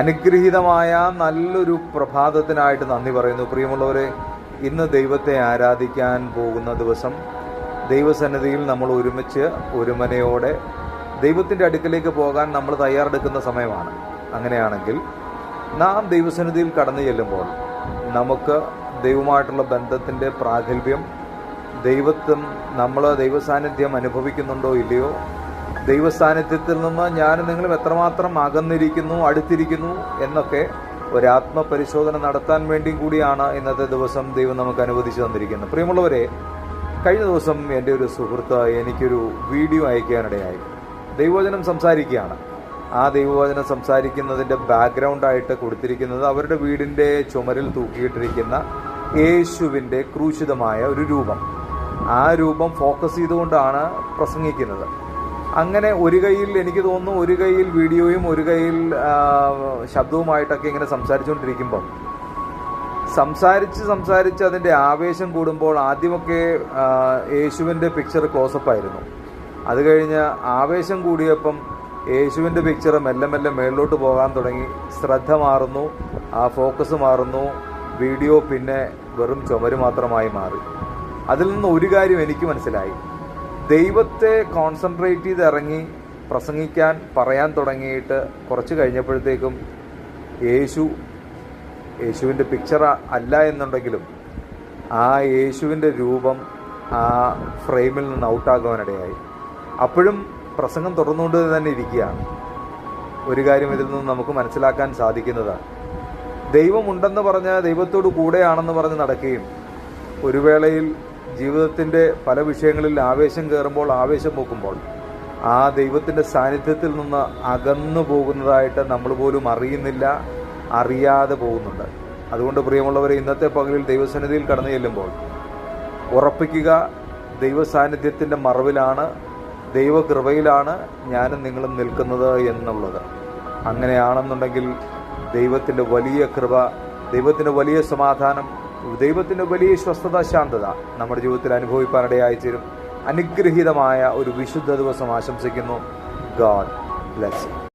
അനുഗ്രഹീതമായ നല്ലൊരു പ്രഭാതത്തിനായിട്ട് നന്ദി പറയുന്നു. പ്രിയമുള്ളവരെ ഇന്ന് ദൈവത്തെ ആരാധിക്കാൻ പോകുന്ന ദിവസം ദൈവസന്നിധിയിൽ നമ്മൾ ഒരുമിച്ച് ഒരുമനയോടെ ദൈവത്തിന്റെ അടുക്കലേക്ക് പോകാൻ നമ്മൾ തയ്യാറെടുക്കുന്ന സമയമാണ്. അങ്ങനെയാണെങ്കിൽ നാം ദൈവസന്നിധിയിൽ കടന്നു ചെല്ലുമ്പോൾ നമുക്ക് ദൈവമായിട്ടുള്ള ബന്ധത്തിന്റെ പ്രാഗൽഭ്യം ദൈവത്വം നമ്മൾ ദൈവസാന്നിധ്യം അനുഭവിക്കുന്നുണ്ടോ ഇല്ലയോ ദൈവസാന്നിധ്യത്തിൽ നിന്ന് ഞാൻ നിങ്ങളും എത്രമാത്രം അകന്നിരിക്കുന്നു അടുത്തിരിക്കുന്നു എന്നൊക്കെ ഒരാത്മപരിശോധന നടത്താൻ വേണ്ടിയും കൂടിയാണ് ഇന്നത്തെ ദിവസം ദൈവം നമുക്ക് അനുവദിച്ചു തന്നിരിക്കുന്നത്. പ്രിയമുള്ളവരെ കഴിഞ്ഞ ദിവസം എന്റെ ഒരു സുഹൃത്ത് എനിക്കൊരു വീഡിയോ അയക്കാനിടയായി ദൈവവചനം സംസാരിക്കുകയാണ്. ആ ദൈവവചനം സംസാരിക്കുന്നതിന്റെ ബാക്ക്ഗ്രൗണ്ടായിട്ട് കൊടുത്തിരിക്കുന്നത് അവരുടെ വീടിന്റെ ചുമരിൽ തൂക്കിയിട്ടിരിക്കുന്ന യേശുവിന്റെ ക്രൂശിതമായ ഒരു രൂപം. ആ രൂപം ഫോക്കസ് ചെയ്തുകൊണ്ടാണ് പ്രസംഗിക്കുന്നത്. അങ്ങനെ ഒരു കയ്യിൽ എനിക്ക് തോന്നുന്നു ഒരു കയ്യിൽ വീഡിയോയും ഒരു കയ്യിൽ ശബ്ദവുമായിട്ടൊക്കെ ഇങ്ങനെ സംസാരിച്ചുകൊണ്ടിരിക്കുമ്പം സംസാരിച്ച് സംസാരിച്ച് അതിന്റെ ആവേശം കൂടുമ്പോൾ ആദ്യമൊക്കെ യേശുവിന്റെ പിക്ചർ ക്ലോസപ്പ് ആയിരുന്നു. അത് കഴിഞ്ഞ് ആവേശം കൂടിയപ്പം യേശുവിന്റെ പിക്ചർ മെല്ലെ മെല്ലെ മേളിലോട്ട് പോകാൻ തുടങ്ങി. ശ്രദ്ധ മാറുന്നു ആ ഫോക്കസ് മാറുന്നു വീഡിയോ പിന്നെ വെറും ചുമര് മാത്രമായി മാറി. അതിൽ നിന്ന് ഒരു കാര്യം എനിക്ക് മനസ്സിലായി. ദൈവത്തെ കോൺസെൻട്രേറ്റ് ചെയ്ത് ഇറങ്ങി പ്രസംഗിക്കാൻ പറയാൻ തുടങ്ങിയിട്ട് കുറച്ച് കഴിഞ്ഞപ്പോഴത്തേക്കും യേശു യേശുവിന്റെ പിക്ചർ അല്ല എന്നുണ്ടെങ്കിലും ആ യേശുവിന്റെ രൂപം ആ ഫ്രെയിമിൽ നിന്ന് ഔട്ടാകുവാനിടയായി അപ്പോഴും പ്രസംഗം തുടർന്നുകൊണ്ട് തന്നെ ഇരിക്കുകയാണ്. ഒരു കാര്യം ഇതിൽ നിന്ന് നമുക്ക് മനസ്സിലാക്കാൻ സാധിക്കുന്നതാണ്. ദൈവമുണ്ടെന്ന് പറഞ്ഞ് ദൈവത്തോട് കൂടെയാണെന്ന് പറഞ്ഞ് നടക്കുകയും ഒരു വേളയിൽ ജീവിതത്തിന്റെ പല വിഷയങ്ങളിൽ ആവേശം കയറുമ്പോൾ ആവേശം പോക്കുമ്പോൾ ആ ദൈവത്തിന്റെ സാന്നിധ്യത്തിൽ നിന്ന് അകന്നു പോകുന്നതായിട്ട് നമ്മൾ പോലും അറിയുന്നില്ല അറിയാതെ പോകുന്നുണ്ട്. അതുകൊണ്ട് പ്രിയമുള്ളവരെ ഇന്നത്തെ പകലിൽ ദൈവസന്നിധിയിൽ കടന്നു ചെല്ലുമ്പോൾ ഉറപ്പിക്കുക ദൈവ സാന്നിധ്യത്തിന്റെ മറവിലാണ് ദൈവകൃപയിലാണ് ഞാനും നിങ്ങളും നിൽക്കുന്നത് എന്നുള്ളത്. അങ്ങനെയാണെന്നുണ്ടെങ്കിൽ ദൈവത്തിന്റെ വലിയ കൃപ ദൈവത്തിന്റെ വലിയ സമാധാനം ദൈവത്തിന്റെ വലിയ സ്വസ്ഥത ശാന്തത നമ്മുടെ ജീവിതത്തിൽ അനുഭവിപ്പാനിടയായി തീരും അനുഗ്രഹീതമായ ഒരു വിശുദ്ധ ദിവസം ആശംസിക്കുന്നു. God bless